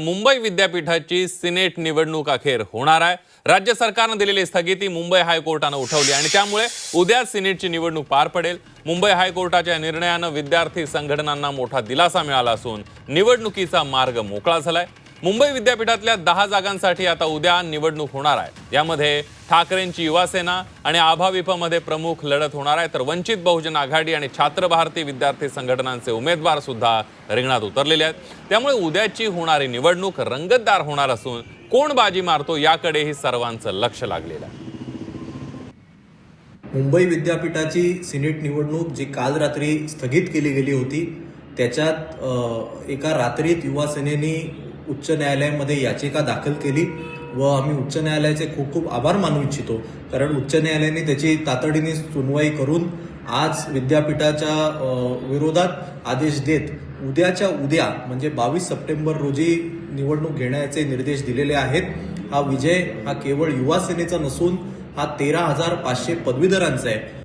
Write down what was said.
मुंबई विद्यापीठाची सिनेट निवडणूक अखेर होणार आहे. राज्य सरकारनं दिलेली स्थगिती मुंबई हायकोर्टानं उठवली आणि त्यामुळे उद्या सिनेटची निवडणूक पार पडेल. मुंबई हायकोर्टाच्या निर्णयानं विद्यार्थी संघटनांना मोठा दिलासा मिळाला असून निवडणुकीचा मार्ग मोकळा झालाय. मुंबई विद्यापीठातल्या दहा जागांसाठी आता उद्या निवडणूक होणार आहे. यामध्ये ठाकरेंची युवासेना आणि आभाविपमध्ये प्रमुख लढत होणार आहे. तर वंचित बहुजन आघाडी आणि छात्र भारती विद्यार्थी संघटनांचे उमेदवार सुद्धा रिंगणात उतरलेले आहेत. त्यामुळे उद्याची होणारी निवडणूक रंगतदार होणार असून कोण बाजी मारतो याकडेही सर्वांचं लक्ष लागलेलं आहे. मुंबई विद्यापीठाची सिनेट निवडणूक जी काल रात्री स्थगित केली गेली होती त्याच्यात एका रात्रीत युवासेनेने उच्च न्यायालयामध्ये याचिका दाखल केली व आम्ही उच्च न्यायालयाचे खूप खूप आभार मानू इच्छितो. कारण उच्च न्यायालयाने त्याची तातडीने सुनवाई करून आज विद्यापीठाच्या विरोधात आदेश देत उद्याच्या उद्या म्हणजे बावीस सप्टेंबर रोजी निवडणूक घेण्याचे निर्देश दिलेले आहेत. हा विजय हा केवळ युवा सेनेचा नसून हा तेरा हजार पाचशे पदवीधरांचा आहे.